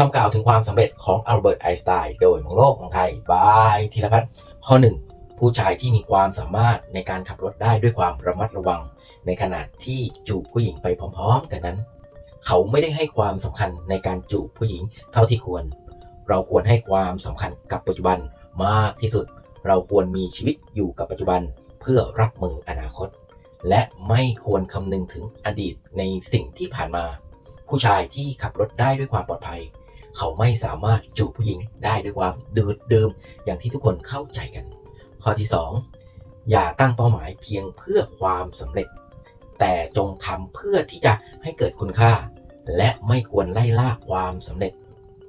คำกล่าวถึงความสำเร็จของอัลเบิร์ตไอน์สไตน์โดยมองโลกมองไทยบายธีรพัฒน์ข้อ 1 ผู้ชายที่มีความสามารถในการขับรถได้ด้วยความระมัดระวัง ในขณะที่จูบผู้หญิงไปพร้อมๆ กันนั้น เขาไม่ได้ให้ความสำคัญในการจูบผู้หญิงเท่าที่ควร เราควรให้ความสำคัญกับปัจจุบันมากที่สุด เราควรมีชีวิตอยู่กับปัจจุบันเพื่อรับมืออนาคต และไม่ควรคำนึงถึงอดีตในสิ่งที่ผ่านมา ผู้ชายที่ขับรถได้ด้วยความปลอดภัย เขาไม่สามารถจูบผู้หญิงได้ด้วยความดืดเดิมอย่างที่ทุกคนเข้าใจกัน ข้อที่ 2 อย่าตั้งเป้าหมายเพียงเพื่อความสำเร็จ แต่จงทำเพื่อที่จะให้เกิดคุณค่า และไม่ควรไล่ล่าความสำเร็จ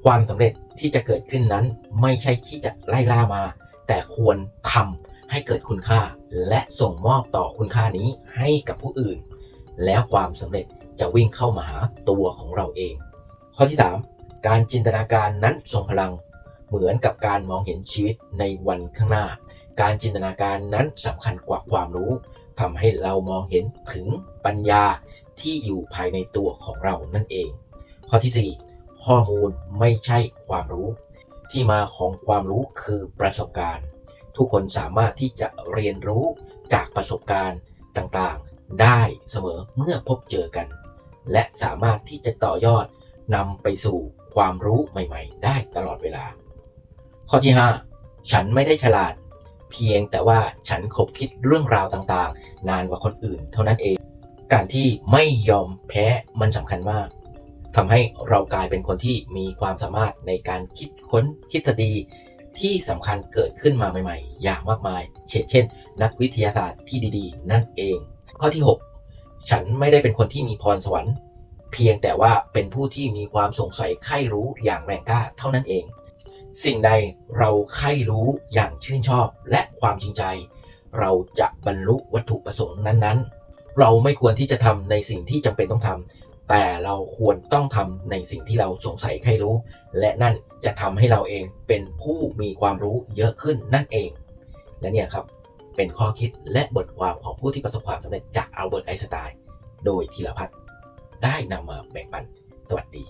ความสำเร็จที่จะเกิดขึ้นนั้นไม่ใช่ที่จะไล่ล่ามา แต่ควรทำให้เกิดคุณค่า และส่งมอบต่อคุณค่านี้ให้กับผู้อื่น แล้วความสำเร็จจะวิ่งเข้ามาหาตัวของเราเอง ข้อที่ 3 การจินตนาการนั้นทรงพลังเหมือนกับการมองเห็นชีวิตในวันข้างหน้า การจินตนาการนั้นสำคัญกว่าความรู้ทำให้เรามองเห็นถึงปัญญาที่อยู่ภายในตัวของเรานั่นเอง ข้อที่ 4 ข้อมูลไม่ใช่ความรู้ ที่มาของความรู้คือประสบการณ์ ทุกคนสามารถที่จะเรียนรู้จากประสบการณ์ต่างๆ ได้เสมอเมื่อพบเจอกัน และสามารถที่จะต่อยอด นำไปสู่ความรู้ใหม่ ๆ ได้ตลอดเวลา ข้อที่ 5 ฉันไม่ได้ฉลาด เพียงแต่ว่าฉันคบคิดเรื่องราวต่างๆ นานกว่าคนอื่น เท่านั้นเอง การที่ไม่ยอมแพ้มันสำคัญมากทำให้เรากลายเป็นคนที่มีความสามารถในการคิดค้นทฤษฎีที่สำคัญเกิดขึ้นมาใหม่ ๆ อย่างมากมาย เช่นเช่น นักวิทยาศาสตร์ที่ดีๆ นั่นเอง ข้อที่ 6 ฉันไม่ได้เป็นคนที่มีพรสวรรค์ เพียงแต่ว่าเป็นผู้ที่มีความสงสัยใคร่รู้อย่างแรงกล้าเท่านั้นเอง สิ่งใดเราใคร่รู้อย่างชื่นชอบและความจริงใจ เราจะบรรลุวัตถุประสงค์นั้นๆ เราไม่ควรที่จะทำในสิ่งที่จำเป็นต้องทำแต่เราควรต้องทำในสิ่งที่เราสงสัยใครรู้ และนั่นจะทำให้เราเองเป็นผู้มีความรู้เยอะขึ้นนั่นเอง และเนี่ยครับเป็นข้อคิดและบทความของผู้ที่ประสบความสำเร็จจากอัลเบิร์ตไอน์สไตน์โดยธีรพัฒน์ ได้นำมาแบ่งปันสวัสดี